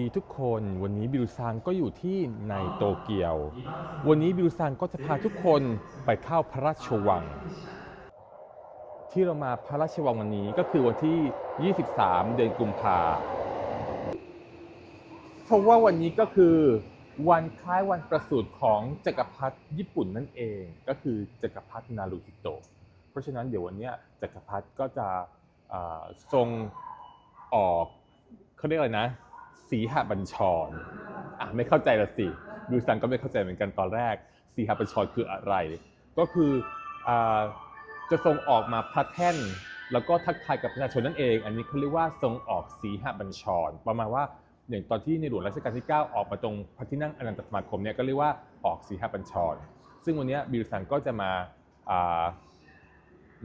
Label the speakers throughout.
Speaker 1: ดีทุกคน วันนี้บิวซังก็อยู่ที่ในโตเกียว วันนี้บิวซังก็จะพาทุกคนไปเข้าพระราชวัง ที่เรามาพระราชวังวันนี้ก็คือวันที่ 23 เดือนกุมภาเพราะว่าวันนี้ก็คือวันคล้ายวันประสูติของจักรพรรดิญี่ปุ่นนั่นเอง ก็คือจักรพรรดินารูฮิโตะเพราะฉะนั้นเดี๋ยววันเนี้ยจักรพรรดิก็จะอ่าทรงออกเขาเรียกอะไรนะ สีหบัญชรอะไม่เข้าใจละสิดูซังก็ไม่เข้าใจเหมือนกันตอนแรก สีหบัญชรคืออะไร ก็คืออจะทรงออกมาพระแท่น แล้วก็ทักทายกับประชาชนนั่นเอง อันนี้เขาเรียกว่าทรงออกสีหบัญชร ประมาณว่าอย่างตอนที่ในหลวงรัชกาลที่ 9 ออกมาตรงพระที่นั่งอนันตสมาคมเนี่ยก็เรียกว่าออกสีหบัญชร ซึ่งวันนี้บิลซังก็จะมาา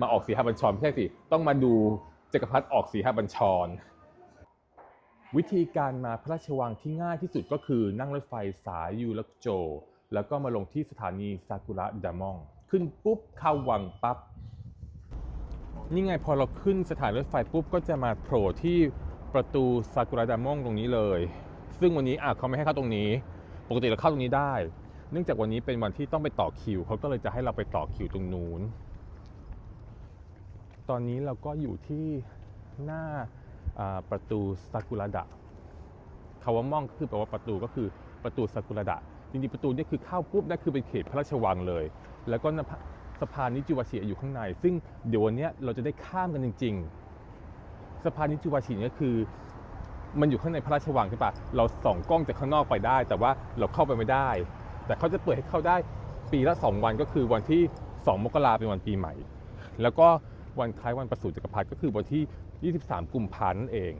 Speaker 1: มาออกสีหบัญชรไม่ใช่สิต้องมาดูจักรพรรดิออกสีหบัญชร วิธีการมาพระราชวังที่ง่ายที่สุดก็คือนั่งรถไฟสายยูรักโจ แล้วก็มาลงที่สถานีซากุระดามอง ขึ้นปุ๊บเข้าวังปั๊บนี่ไงพอเราขึ้นสถานรถไฟปุ๊บก็จะมาโผล่ที่ประตูซากุระดามองตรงนี้เลย ซึ่งวันนี้อะเขาไม่ให้เข้าตรงนี้ ปกติเราเข้าตรงนี้ได้ เนื่องจากวันนี้เป็นวันที่ต้องไปต่อคิวเขาก็เลยจะให้เราไปต่อคิวตรงนู้น ตอนนี้เราก็อยู่ที่หน้า ประตูซากุระดะคำว่ามองก็คือแปลว่าประตูก็คือประตูซากุระดะจริงๆประตูนี่คือเข้าปุ๊บนั่นคือเป็นเขตพระราชวังเลย แล้วก็สะพานนิจิวาชิอยู่ข้างใน ซึ่งเดี๋ยววันนี้เราจะได้ข้ามกันจริง ๆสะพานนิจิวาชิเนี่คือ มันอยู่ข้างในพระราชวังใช่ปะเราส่องกล้องจากข้างนอกไปได้ แต่ว่าเราเข้าไปไม่ได้ แต่เขาจะเปิดให้เข้าได้ปีละ 2 วันก็คือวันที่ 2 มกราเป็นวันปีใหม่ แล้วก็วันคล้ายวันประสูติจักรพรรดิก็คือวันที่ 23 กุมภาพันธ์นั่นเอง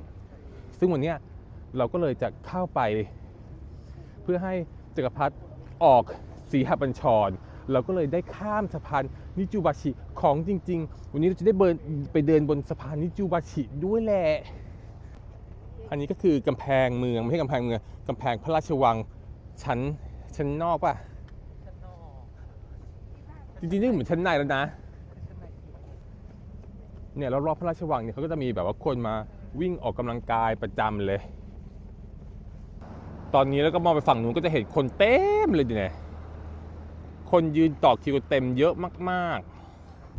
Speaker 1: ซึ่งวันเนี้ยเราก็เลยจะเข้าไป เพื่อให้จักรพรรดิออกสีหบัญชร เราก็เลยได้ข้ามสะพานนิจูบาชิของจริง ๆ วันนี้เราจะได้เบินไปเดินบนสะพานนิจูบาชิด้วยแหละอันนี้ก็คือกำแพงเมืองไม่ใช่กำแพงเมืองกำแพงพระราชวังชั้นชั้นนอกป่ะ
Speaker 2: ชั้นนอก
Speaker 1: จริงๆนี่เหมือนชั้นในแล้วนะ
Speaker 2: ชั้นในคือ
Speaker 1: เนี่ยรอบๆพระราชวังเนี่ยเขาก็จะมีแบบว่าคนมาวิ่งออกกำลังกายประจำเลย ตอนนี้แล้วก็มองไปฝั่งนู้นก็จะเห็นคนเต็มเลยดิเนี่ยคนยืนต่อคิวเต็มเยอะมาก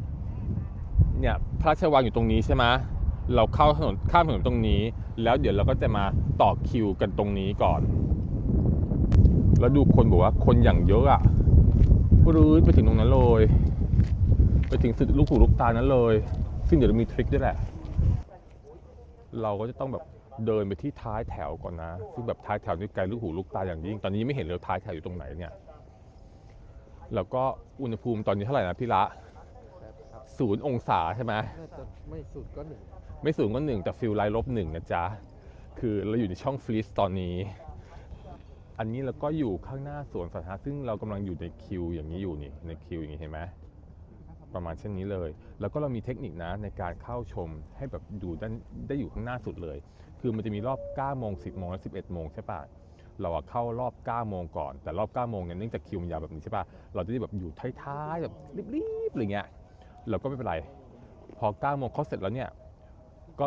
Speaker 1: ๆ เนี่ยพระราชวังอยู่ตรงนี้ใช่ไหมเราเข้าถนนข้ามถนนตรงนี้ แล้วเดี๋ยวเราก็จะมาต่อคิวกันตรงนี้ก่อน แล้วดูคนบอกว่าคนอย่างเยอะอะปรื้ดไปถึงตรงนั้นเลย ไปถึงสุดลูกหูลูกตานั้นเลย ซึ่งเดี๋ยวมีทริคด้วยแหละ เราก็จะต้องแบบเดินไปที่ท้ายแถวก่อนนะ ซึ่งแบบท้ายแถวนี่ไกลลูกหูลูกตาอย่างยิ่ง ตอนนี้ยังไม่เห็นเลยท้ายแถวอยู่ตรงไหนเนี่ย แล้วก็อุณหภูมิตอนนี้เท่าไหร่นะพี่ละศูนย์องศาใช่ไหม
Speaker 2: น่าจะไม่สุดก็หนึ่ง
Speaker 1: ไม่สูงก็หนึ่งแต่ฟิลไลท์ลบหนึ่งนะจ๊ะ คือเราอยู่ในช่องฟรีซตอนนี้ อันนี้เราก็อยู่ข้างหน้าสวนสาธารณะซึ่งเรากำลังอยู่ในคิวอย่างนี้อยู่นี่ ในคิวอย่างนี้เห็นไหม ประมาณเช่นนี้เลย แล้วก็เรามีเทคนิคนะในการเข้าชมให้แบบอยู่ด้านได้อยู่ข้างหน้าสุดเลย คือมันจะมีรอบ9โมง10โมงและ11โมงใช่ปะเราเข้ารอบ9โมงก่อน แต่รอบ9โมงเนี่ยเนื่องจากคิวมันยาวแบบนี้ใช่ปะเราจะได้แบบอยู่ท้ายๆแบบรีบๆอะไรเงี้ยเราก็ไม่เป็นไร พอ9โมงเขาเสร็จแล้วเนี่ยก็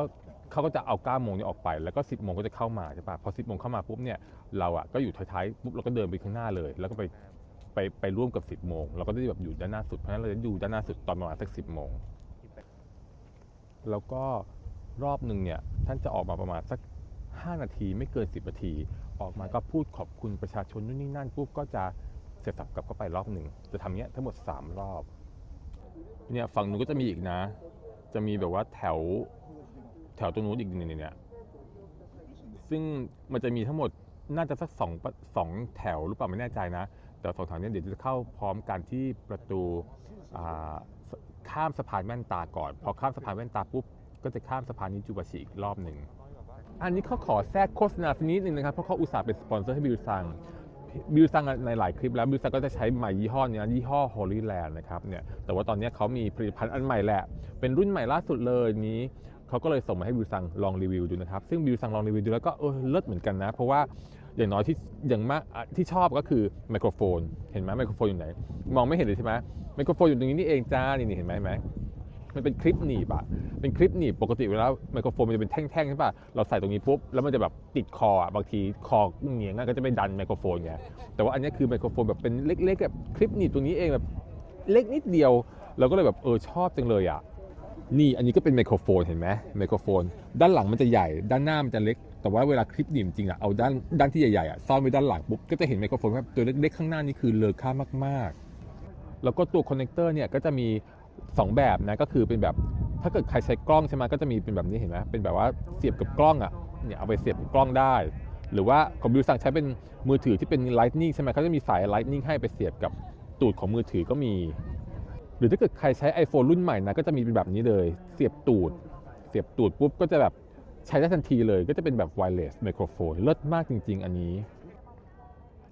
Speaker 1: เขาก็จะเอา9โมงนี้ออกไป แล้วก็ 10โมงก็จะเข้ามาใช่ปะพอ 10โมงเข้ามาปุ๊บเนี่ยเราอะก็อยู่ท้ายๆปุ๊บเราก็เดินไปข้างหน้าเลย แล้วก็ไป ไปไปร่วมกับ 10 โมงเราก็ได้แบบอยู่ด้านหน้าสุดเพราะฉะนั้นเราจะอยู่ด้านหน้าสุดตอนประมาณสัก 10 โมง แล้วก็รอบหนึ่งเนี่ยท่านจะออกมาประมาณสัก 5 นาทีไม่เกิน 10 นาที ออกมาก็พูดขอบคุณประชาชนนู่นนี่นั่นปุ๊บก็จะเสร็จสับกลับเข้าไปรอบหนึ่งจะทำเนี้ยทั้งหมด 3 รอบเนี่ยฝั่งนู้นก็จะมีอีกนะ จะมีแบบว่าแถวแถวตรงนู้นอีกเนี่ยเนี่ยซึ่งมันจะมีทั้งหมดน่าจะสักสองสองแถวหรือเปล่าไม่แน่ใจนะ แต่สองแถวเนี้เดี๋ยวจะเข้าพร้อมกันที่ประตูข้ามสะพานแว่นตาก่อน พอข้ามสะพานแว่นตาปุ๊บก็จะข้ามสะพานนิจูบาชิอีกรอบหนึ่ง อันนี้เขาขอแทรกโฆษณาสักนิดนึงนะครับ เพราะเขาอุตส่าห์เป็นสปอนเซอร์ให้บิวซังบิวซังในหลายคลิปแล้วบิวซังก็จะใช้ใหม่ยี่ห้อนี้ยี่ห้อ Holy Land นะครับเนี่ยแต่ว่าตอนนี้เขามีผลิตภัณฑ์อันใหม่แหละ เป็นรุ่นใหม่ล่าสุดเลยนี้เขาก็เลยส่งมาให้บิวซังลองรีวิวดูนะครับ ซึ่งบิวซังลองรีวิวดูแล้วก็เออเลิศเหมือนกันนะ เพราะว่า อย่างน้อยที่อย่างมากที่ชอบก็คือไมโครโฟน เห็นไหมไมโครโฟนอยู่ไหน มองไม่เห็นเลยใช่ไหมไมโครโฟนอยู่ตรงนี้นี่เองจ้านี่นี่เห็นไหมไหมมันเป็นคลิปหนีบอะเป็นคลิปหนีบปกติเวลาไมโครโฟนมันจะเป็นแท่งๆใช่ปะเราใส่ตรงนี้ปุ๊บ แล้วมันจะแบบติดคออะบางทีคอเหนียงก็จะไปดันไมโครโฟนไง แต่ว่าอันนี้คือไมโครโฟนแบบเป็นเล็กๆแบบคลิปหนีบตรงนี้เองแบบเล็กนิดเดียว เราก็เลยแบบเออชอบจังเลยอะนี่อันนี้ก็เป็นไมโครโฟนเห็นไหมไมโครโฟน ด้านหลังมันจะใหญ่ ด้านหน้ามันจะเล็ก แต่ว่าเวลาคลิปหนีบจริงอะเอาด้านด้านที่ใหญ่ๆอะซ่อนไว้ด้านหลังปุ๊บก็จะเห็นไมโครโฟนว่าตัวเล็กๆข้างหน้านี่คือเลอค่ามากๆ แล้วก็ตัวคอนเนคเตอร์เนี่ยก็จะมี 2 แบบนะก็คือเป็นแบบถ้าเกิดใครใช้กล้องใช่ไหมก็จะมีเป็นแบบนี้เห็นไหมเป็นแบบว่าเสียบกับกล้องอะเนี่ยเอาไปเสียบกับกล้องได้ หรือว่าของบิวสั่งใช้เป็นมือถือที่เป็น Lightning ใช่ไหมเขาจะมีสาย Lightning ให้ไปเสียบกับตูดของมือถือก็มี หรือถ้าเกิดใครใช้ iPhone รุ่นใหม่นะก็จะมีเป็นแบบนี้เลย เสียบตูด เสียบตูดปุ๊บก็จะแบบ ใช้ได้ทันทีเลยก็จะเป็นแบบ wireless microphone เลิศมากจริง ๆ อันนี้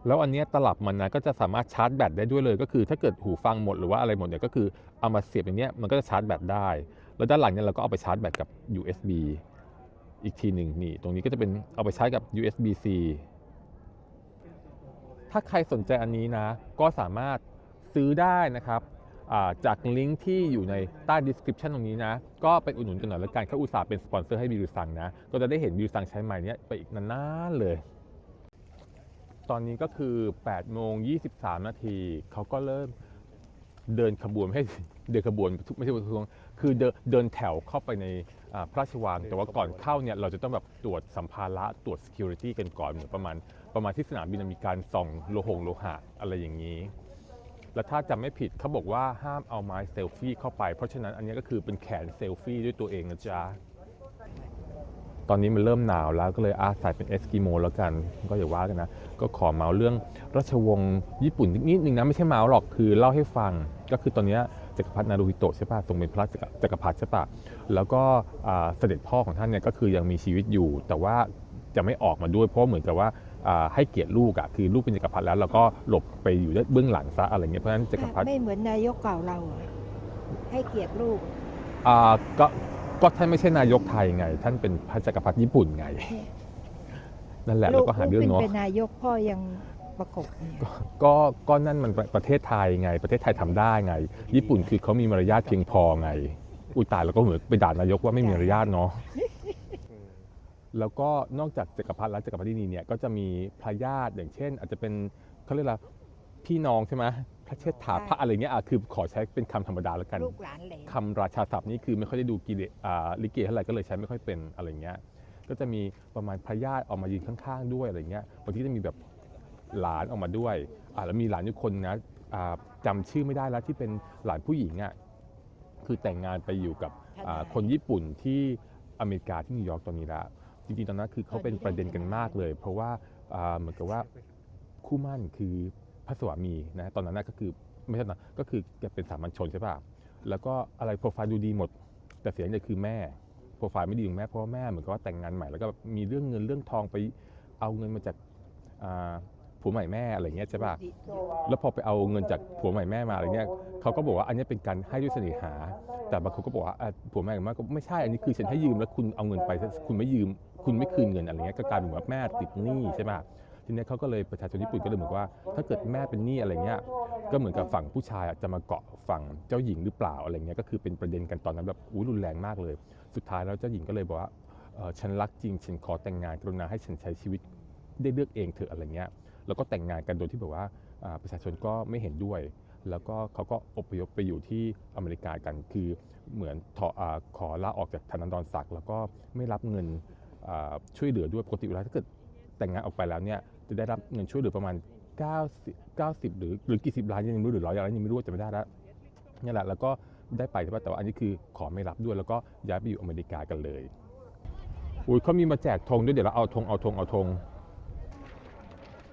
Speaker 1: แล้วอันนี้ตลับมันนะก็จะสามารถชาร์จแบตได้ด้วยเลย ก็คือถ้าเกิดหูฟังหมดหรือว่าอะไรหมดเนี่ยก็คือเอามาเสียบอย่างเนี้ยมันก็จะชาร์จแบตได้ แล้วด้านหลังเนี่ยเราก็เอาไปชาร์จแบตกับ USB อีกทีหนึ่งนี่ ตรงนี้ก็จะเป็นเอาไปใช้กับ USB C ถ้าใครสนใจอันนี้นะ ก็สามารถซื้อได้นะครับ จากลิงก์ที่อยู่ในใต้ description ตรงนี้นะ ก็ไปอุดหนุนกันหน่อยแล้วกันเขาอุตส่าห์เป็นสปอนเซอร์ให้บิวซังนะ ก็จะได้เห็นบิวซังใช้ไม้เนี้ยไปอีกนานๆเลย ตอนนี้ก็คือ8โมง23 นาทีเขาก็เริ่มเดินขบวนให้เดินขบวนไม่ใช่ประท้วงคือเดินเดินแถวเข้าไปในพระราชวังแต่ว่าก่อนเข้าเนี่ยเราจะต้องแบบตรวจสัมภาระตรวจ security กันก่อนเหมือนประมาณ ประมาณที่สนามบินมีการส่องโลหงโลหะอะไรอย่างนี้ แล้วถ้าจำไม่ผิดเขาบอกว่าห้ามเอาไม้เซลฟี่เข้าไป เพราะฉะนั้นอันนี้ก็คือเป็นแขนเซลฟี่ด้วยตัวเองนะจ๊ะตอนนี้มันเริ่มหนาวแล้วก็เลยอาใส่เป็นเอสกิโมแล้วกัน ก็อย่าว่ากันนะ ก็ขอเมาเรื่องราชวงศ์ญี่ปุ่นนิดนึงนะ ไม่ใช่เมาหรอกคือเล่าให้ฟังก็คือตอนนี้จักรพรรดินารูฮิโตะใช่ปะทรงเป็นพระจักรจักพรรดิใช่ปะแล้วก็เสด็จพ่อของท่านเนี่ยก็คือยังมีชีวิตอยู่ แต่ว่าจะไม่ออกมาด้วยเพราะเหมือนกับว่า ให้เกียรติลูกอะคือลูกเป็นจักรพรรดิแล้วเราก็หลบไปอยู่เบื้องหลังซะอะไรเงี้ยเพราะฉะนั้นจักรพรรดิ
Speaker 3: ไม่เหมือนนายกเก่าเราอะให้เกียรติลูก
Speaker 1: อ่าก็ก็ท่านไม่ใช่นายกไทยไง ท่านเป็นพระจักรพรรดิญี่ปุ่นไง นั่นแหละ
Speaker 3: ลู
Speaker 1: แล้วก็หาเรื่อง
Speaker 3: ลู
Speaker 1: เนาะ
Speaker 3: เป็นนายกพ่อยังประกบเนี่ย
Speaker 1: ก็ก็นั่นมันประประเทศไทยไง ประเทศไทยทำได้ไง ญี่ปุ่นคือเขามีมารยาทเพียงพอไง อุยตายแล้วก็เหมือนไปด่านายกว่าไม่มีมารยาทเนาะ แล้วก็นอกจากจักรพรรดิและจักรพรรดินีเนี่ยก็จะมีพระญาติอย่างเช่น อาจจะเป็นเขาเรียกอะไรพี่น้องใช่ไหมพระเชษฐาพระอะไรเงี้ยอะคือขอใช้เป็นคำธรรมดาแล้วกัน
Speaker 3: ลูกหลานเหลน
Speaker 1: คำราชาศัพท์นี่คือไม่ค่อยได้ดูกีเดอ่าลิเกเท่าไหร่ก็เลยใช้ไม่ค่อยเป็นอะไรเงี้ยก็จะมีประมาณพระญาติออกมายืนข้างๆด้วยอะไรเงี้ยบางทีจะมีแบบหลานออกมาด้วยอ่าแล้วมีหลานอยู่คนนะอ่าจำชื่อไม่ได้แล้วที่เป็นหลานผู้หญิงอะคือแต่งงานไปอยู่กับอ่าคนญี่ปุ่นที่อเมริกาที่นิวยอร์กตอนนี้ละจ ริงๆตอนนั้นคือเขาเป็นประเด็นกันมากเลย เพราะว่าอ่าเหมือนกับว่าคู่หมั่นคือพระสวามีนะตอนนั้นนะก็คือไม่ใช่นะก็คือแกเป็นสามัญชนใช่ป่ะแล้วก็อะไรโปรไฟล์ดูดีหมด แต่เสียงเนี่ยคือแม่โปรไฟล์ไม่ดีของแม่เพราะว่าแม่เหมือนกับว่าแต่งงานใหม่แล้วก็มีเรื่องเงินเรื่องทองไปเอาเงินมาจากอ่า ผัวใหม่แม่อะไรเงี้ยใช่ป่ะแล้วพอไปเอาเงินจากผัวใหม่แม่มาอะไรเงี้ยเขาก็บอกว่าอันนี้เป็นการให้ด้วยเสน่หา แต่บางคนก็บอกว่าอะผัวใหม่กับแม่ก็ไม่ใช่อันนี้คือฉันให้ยืมแล้วคุณเอาเงินไปคุณไม่ยืม คุณไม่คืนเงินอะไรเงี้ยก็กลายเป็นว่าแม่ติดหนี้ใช่ป่ะทีเนี้ยเขาก็เลยประชาชนญี่ปุ่นก็เลยเหมือนว่า ถ้าเกิดแม่เป็นหนี้อะไรเงี้ยก็เหมือนกับฝั่งผู้ชายอะจะมาเกาะฝั่งเจ้าหญิงหรือเปล่าอะไรเงี้ยก็คือเป็นประเด็นกันตอนนั้นแบบอู้รุนแรงมากเลย สุดท้ายแล้วเจ้าหญิงก็เลยบอกว่าเอ่อฉันรักจริงฉันขอแต่งงานกรุณาให้ฉันใช้ชีวิตได้เลือกเองเถอะอะไรเงี้ย แล้วก็แต่งงานกันโดยที่แบบว่าประชาชนก็ไม่เห็นด้วย แล้วก็เขาก็อพยพไปอยู่ที่อเมริกากันคือเหมือนถอขอลาออกจากธนาดรศักดิ์แล้วก็ไม่รับเงินช่วยเหลือด้วยปกติเวลาถ้าเกิดแต่งงานออกไปแล้วเนี่ยจะได้รับเงินช่วยเหลือประมาณ 90 90 หรือหรือกี่สิบล้านยังไม่รู้หรือร้อยล้านยังไม่รู้จะไม่ได้แล้วนี่แหละแล้วก็ได้ไปใช่ปะแต่ว่าอันนี้คือขอไม่รับด้วย แล้วก็ย้ายไปอยู่อเมริกากันเลยอุ้ยเขามีมาแจกธงด้วยเดี๋ยวเราเอาธงเอาธงเอาธง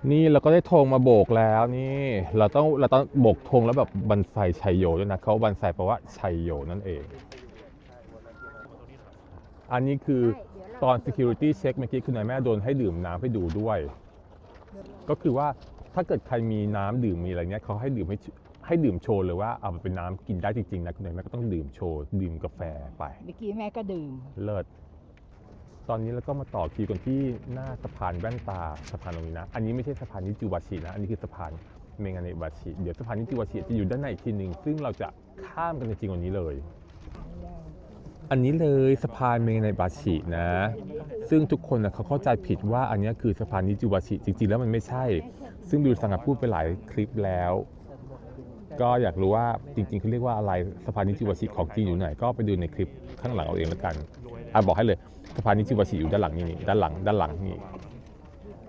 Speaker 1: นี่เราก็ได้ธงมาโบกแล้วนี่ เราต้องเราต้องโบกธงแล้วแบบบันไซชัยโยด้วยนะเขาบันไซแปลว่าชัยโยนั่นเอง อันนี้คือตอน security check เมื่อกี้คุณนายแม่โดนให้ดื่มน้ำให้ดูด้วย ก็คือว่าถ้าเกิดใครมีน้ำดื่มมีอะไรเงี้ยเขาให้ดื่มให้ให้ดื่มโชว์เลยว่าเอามันเป็นน้ำกินได้จริงๆนะคุณนายแม่ก็ต้องดื่มโชว์ดื่มกาแฟไป
Speaker 3: เมื่อกี้แม่ก็ดื่ม
Speaker 1: เลิศ ตอนนี้เราก็มาต่อคิวกันที่หน้าสะพานแว่นตาสะพานตรงนี้นะ อันนี้ไม่ใช่สะพานนิจิวาชินะ อันนี้คือสะพานเมงาเนบาชิเดี๋ยวสะพานนิจิวาชิจะอยู่ด้านในอีกทีหนึ่งซึ่งเราจะข้ามกันจริงวันนี้เลย อันนี้เลยสะพานเมงในบาชินะ ซึ่งทุกคนนะเขาเข้าใจผิดว่าอันนี้คือสะพานนิจูบาชิจริงๆแล้วมันไม่ใช่ ซึ่งบิวสังกัพูดไปหลายคลิปแล้ว ก็อยากรู้ว่าจริงๆเขาเรียกว่าอะไรสะพานนิจูบาชิของจริงอยู่ไหนก็ไปดูในคลิปข้างหลังเอาเองแล้วกัน อะบอกให้เลยสะพานนิจูบาชิอยู่ด้านหลังนี่นี่ด้านหลังด้านหลังนี่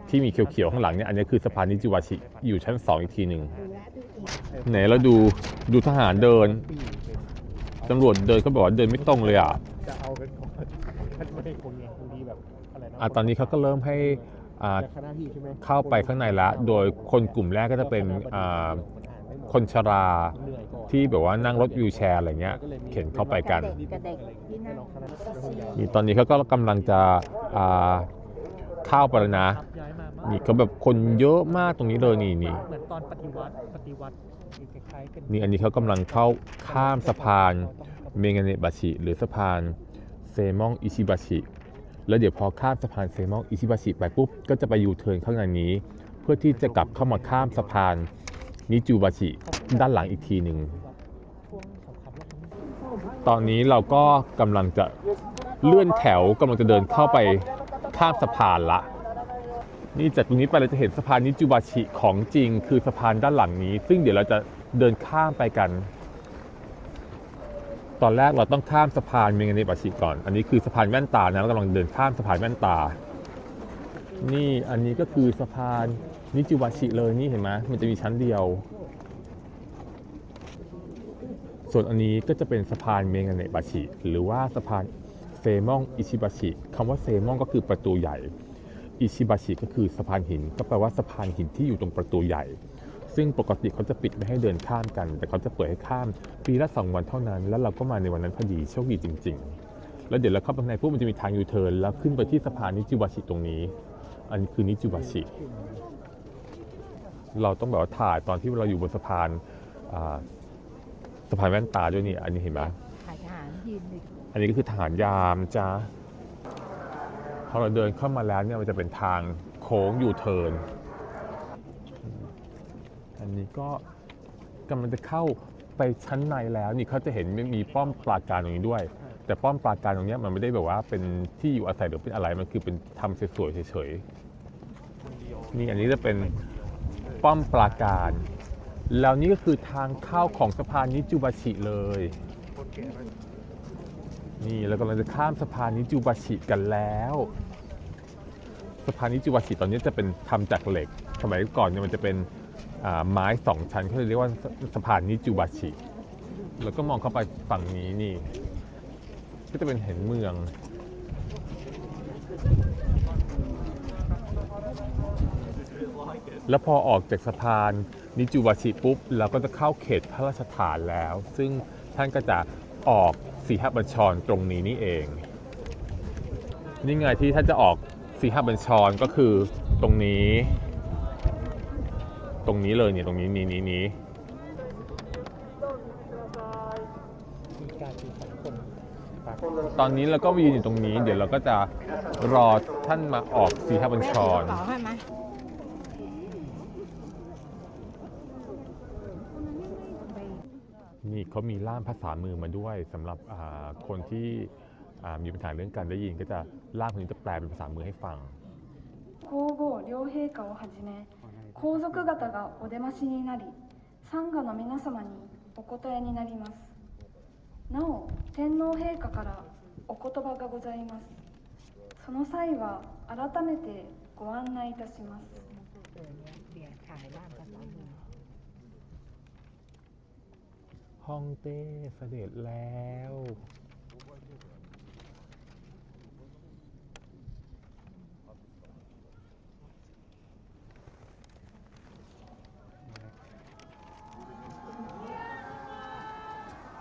Speaker 1: ที่มีเขียวๆข้างหลังเนี่ยอันนี้คือสะพานนิจูบาชิอยู่ชั้นสองอีกทีหนึ่งไหนเราดูดูทหารเดินตำรวจเดินก็บอกว่าเดินไม่ตรงเลยอะ
Speaker 2: จะเอาเป็นของมันไม่ได้คนไงบางทีแบบอะไรนะ
Speaker 1: อะตอนนี้เขาก็เริ่มให้อ่าเข้าไปข้างในแล้วโดยคนกลุ่มแรกก็จะเป็นอ่า คนชรา
Speaker 2: เหนื่อยก่อน
Speaker 1: ที่แบบว่านั่งรถวิวแชร์อะไรเงี้ยเข็นเข้าไปกัน
Speaker 3: กับเด็กที่นั่ง
Speaker 2: น้องคณะไม่ต้องย้าย
Speaker 1: นี่ตอนนี้เขาก็กำลังจะอ่าเข้าไปแล้วนะ
Speaker 2: ย้ายมาบ้าง
Speaker 1: นี่เขาแบบคนเยอะมากตรงนี้เลยนี่นี่
Speaker 2: เหมือนตอนปฏิวัติปฏิวัติคล้ายๆกัน
Speaker 1: นี่อันนี้เขากำลังเข้าข้ามสะพานเมงาเนบาชิหรือสะพานเซมองอิชิบาชิแล้วเดี๋ยวพอข้ามสะพานเซมองอิชิบาชิไปปุ๊บก็จะไปยูเทิร์นข้างในนี้ เพื่อที่จะกลับเข้ามาข้ามสะพาน นิจูบาชิด้านหลังอีกทีหนึ่ง
Speaker 2: ช่วงสงครามโลกครั้งที่
Speaker 1: ตอนนี้เราก็กำลังจะเลื่อนแถวกำลังจะเดินเข้าไปข้ามสะพานละ นี่จากตรงนี้ไปเราจะเห็นสะพานนิจูบาชิของจริง คือสะพานด้านหลังนี้ ซึ่งเดี๋ยวเราจะเดินข้ามไปกัน ตอนแรกเราต้องข้ามสะพานเมงาเนบาชิก่อน อันนี้คือสะพานแว่นตานะเรากำลังเดินข้ามสะพานแว่นตา นี่อันนี้ก็คือสะพานนิจูบาชิเลยนี่เห็นไหมมันจะมีชั้นเดียว ส่วนอันนี้ก็จะเป็นสะพานเมงาเนะบาชิหรือว่าสะพานเซมองอิชิบาชิคำว่าเซมองก็คือประตูใหญ่ อิชิบาชิก็คือสะพานหิน ก็แปลว่าสะพานหินที่อยู่ตรงประตูใหญ่ ซึ่งปกติเขาจะปิดไม่ให้เดินข้ามกัน แต่เขาจะเปิดให้ข้ามปีละสองวันเท่านั้น แล้วเราก็มาในวันนั้นพอดีโชคดีจริง ๆ แล้วเดี๋ยวเราเข้าไปในพวกมันจะมีทางยูเทิร์นแล้วขึ้นไปที่สะพานนิจิบาชิตรงนี้ อันนี้คือนิจิบาชิเราต้องแบบว่าถ่ายตอนที่เราอยู่บนสะพานอ่าสะพานแว่นตาด้วยนี่ อันนี้เห็นไหม
Speaker 3: ถ่ายทหารยืนอยู่
Speaker 1: อันนี้ก็คือทหารยามจ้าพอเราเดินเข้ามาแล้วเนี่ยมันจะเป็นทางโค้งอยู่เทิร์นอันนี้ก็กำลังจะเข้าไปชั้นในแล้วนี่เขาจะเห็นมีป้อมปราการตรงนี้ด้วย แต่ป้อมปราการตรงเนี้ยมันไม่ได้แบบว่าเป็นที่อยู่อาศัยหรือเป็นอะไรมันคือเป็นทำสวยๆเฉยๆนี่อันนี้จะเป็นป้อมปราการแล้วนี่ก็คือทางเข้าของสะพานนิจูบาชิเลยนี่เรากำลังจะข้ามสะพานนิจูบาชิกันแล้วสะพานนิจูบาชิตอนนี้จะเป็นทำจากเหล็กสมัยก่อนเนี่ยมันจะเป็นอ่าไม้สองชั้นเขาเลยเรียกว่าสสะพานนิจูบาชิแล้วก็มองเข้าไปฝั่งนี้นี่ ก็จะเป็นเห็นเมือง แล้วพอออกจากสะพานนิจูบาชิปุ๊บ เราก็จะเข้าเขตพระราชฐานแล้ว ซึ่งท่านก็จะออกสีหบัญชรตรงนี้นี่เอง นี่ไงที่ท่านจะออกสีหบัญชรก็คือตรงนี้ ตรงนี้เลยเนี่ยตรงนี้นี้นี้นี้
Speaker 2: การมีสังคมปาก
Speaker 1: ตอนนี้เราก็ยืนอยู่ตรงนี้ เดี๋ยวเราก็จะรอท่านมาออกสีหบัญชร
Speaker 3: แม่ถือกระเป๋าให้ไหม
Speaker 1: นี่เขามีล่ามภาษามือมาด้วยสำหรับอ่าคนที่อ่ามีปัญหาเรื่องการได้ยินก็จะล่ามคนนี้จะแปลเป็นภาษามือให้ฟัง
Speaker 4: 皇后両陛下をはじめ皇族方がお出ましになり参賀の皆様にお答えになります なお天皇陛下からお言葉がございますその際は改めてご案内いたします
Speaker 3: เดี๋ยวถ่ายบ้านภาษามือ
Speaker 1: ฮ่องเต้เสด็จแล้ว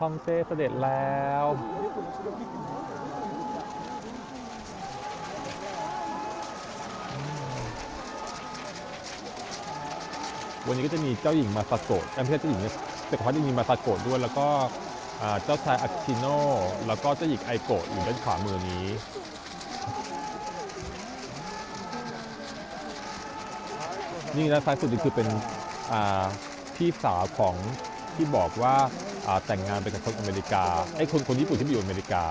Speaker 1: ฮองเต้เสด็จแล้ววันนี้ก็จะมีเจ้าหญิงมาซาโกะเอ้ยไม่ใช่เจ้าหญิงแต่เขาจะมีมาซาโกะด้วย แล้วก็เจ้าชายอากิชิโนแล้วก็เจ้าหญิงไอโกะอยู่ด้านขวามือนี้ นี่นะซ้ายสุดนี่คือเป็นพี่สาวของที่บอกว่า แต่งงานไปกับคนอเมริกาไอ้คนคนญี่ปุ่นที่ไปอยู่อเมริกา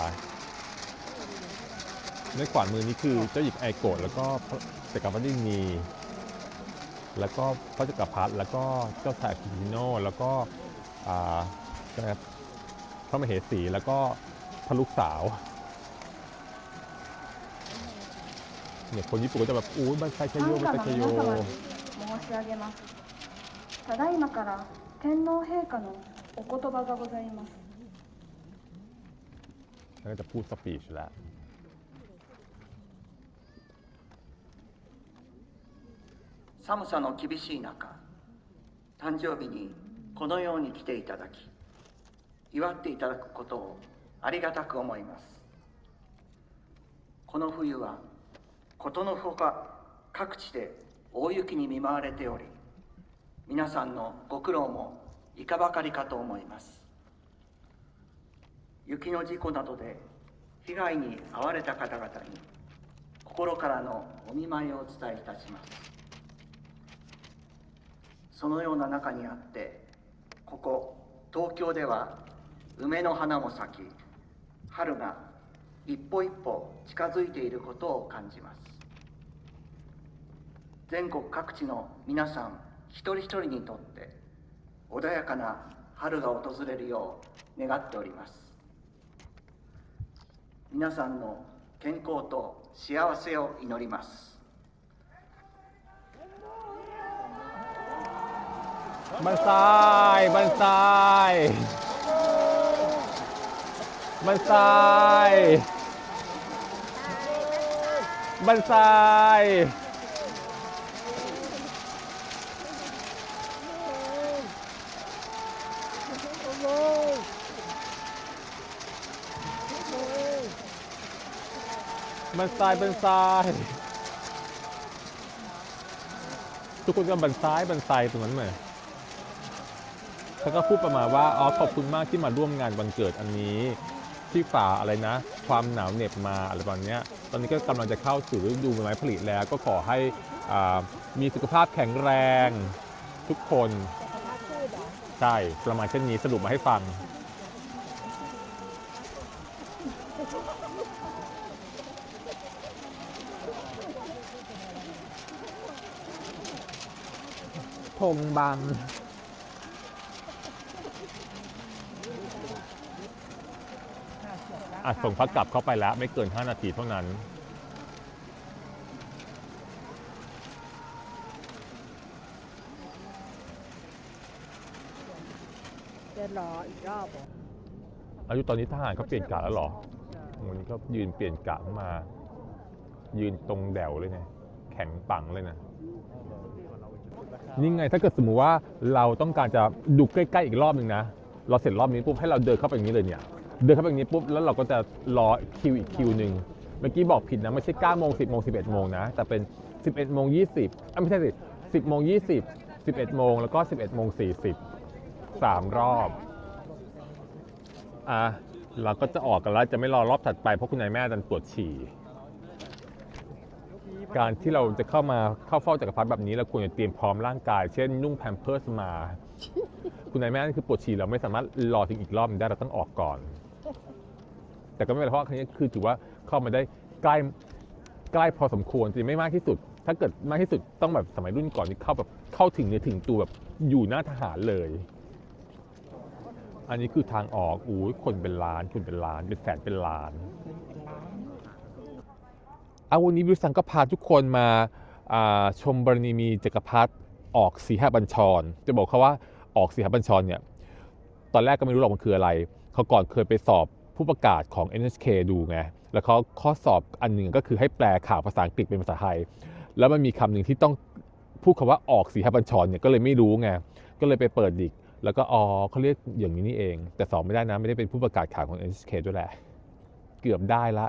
Speaker 1: ในขวามือนี้คือเจ้าหญิงไอโกะแล้วก็พระจักรพรรดินี แล้วก็พระจักรพรรดิแล้วก็เจ้าชายคิมิโนแล้วก็อ่านะครับพระมเหสีแล้วก็พระลูกสาว เนี่ยคนญี่ปุ่นก็จะแบบอู้บันไซชัยโย
Speaker 4: 参
Speaker 1: บัน
Speaker 4: 加
Speaker 1: ไซ
Speaker 4: の
Speaker 1: ชัยโย
Speaker 4: 皆様に申し上げますただいまから天皇陛下の お言葉がございます
Speaker 1: แล้วก็จะพูดสปีชแล้ว
Speaker 5: 寒さの厳しい中誕生日にこのように来ていただき祝っていただくことをありがたく思いますこの冬はことのほか各地で大雪に見舞われており皆さんのご苦労も いかばかりかと思います。雪の事故などで被害に遭われた方々に心からのお見舞いをお伝えいたします。そのような中にあってここ東京では梅の花も咲き春が一歩一歩近づいていることを感じます。全国各地の皆さん一人一人にとって穏やかな春が訪れるよう願っております。皆さんの健康と幸せを祈ります。
Speaker 1: 万歳万歳万歳万歳バン บันไซายบันซายบันไซาย ทุกคนก็บันไซายบันไซายตรงนั้นเหมือนเขาก็พูดประมาณว่าอ๋อขอบคุณมากที่มาร่วมงานวันเกิดอันนี้ที่ฝ่าอะไรนะ ความหนาวเหน็บมาอะไรประมาณนี้ตอนนี้ก็กำลังจะเข้าสู่ฤดูใบไม้ผลิแล้ว ก็ขอให้มีสุขภาพแข็งแรงทุกคน ใช่ ประมาณเช่นนี้สรุปมาให้ฟัง
Speaker 2: ธงบัง
Speaker 1: อะส่งพักกลับเข้าไปแล้ว ไม่เกิน 5 นาทีเท่านั้น
Speaker 3: จะรออีกรอบเหรอ
Speaker 1: อายุตอนนี้ทหารเขาเปลี่ยนกะแล้วเหรอวันนี้ก็ยืนเปลี่ยนกะมา ยืนตรงแดวเลยไงแข็งปังเลยนะ นี่ไงถ้าเกิดสมมุติว่าเราต้องการจะดูใกล้ๆอีกรอบหนึ่งนะ เราเสร็จรอบนี้ปุ๊บให้เราเดินเข้าไปอย่างนี้เลยเนี่ย เดินเข้าไปอย่างนี้ปุ๊บแล้วเราก็จะรอคิวอีกคิวหนึ่งเมื่อกี้บอกผิดนะไม่ใช่9โมง10โมง11โมงนะแต่เป็น 11โมง20อะไม่ใช่สิ10โมง20 11โมงแล้วก็ 11โมง40สามรอบอะเราก็จะออกกันแล้วจะไม่รอรอบถัดไปเพราะคุณนายแม่ดันปวดฉี่ การที่เราจะเข้ามาเข้าเฝ้าจักรพรรดิแบบนี้เราควรจะเตรียมพร้อมร่างกาย เช่นนุ่งแพมเพิร์สมา คุณนายแม่นั่นคือปวดฉี่เราไม่สามารถรอถึงอีกรอบได้เราต้องออกก่อน แต่ก็ไม่เป็นไรเพราะครั้งนี้คือถือว่าเข้ามาได้ใกล้ใกล้พอสมควรจะไม่มากที่สุด ถ้าเกิดมากที่สุดต้องแบบสมัยรุ่นก่อนที่เข้าแบบเข้าถึงเนื้อถึงตัวแบบอยู่หน้าทหารเลย อันนี้คือทางออกอู้ยคนเป็นล้านคนเป็นล้านเป็นแสนเป็นล้าน เอาวันนี้วิวสังก็พาทุกคนมาาชมบรณีมีจักรพรรดิออกสีหบัญชร จะบอกเขาว่าออกสีหบัญชรเนี่ยตอนแรกก็ไม่รู้หรอกมันคืออะไร เขาก่อนเคยไปสอบผู้ประกาศของ NHK ดูไง แล้วเขาข้อสอบอันหนึ่งก็คือให้แปลข่าวภาษาอังกฤษเป็นภาษาไทย แล้วมันมีคำหนึ่งที่ต้องพูดคำว่าออกสีหบัญชรเนี่ยก็เลยไม่รู้ไง ก็เลยไปเปิดดิก แล้วก็อ๋อเขาเรียกอย่างนี้นี่เอง แต่สอบไม่ได้นะไม่ได้เป็นผู้ประกาศข่าวของ NHK ด้วยแหละ เกือบได้ละ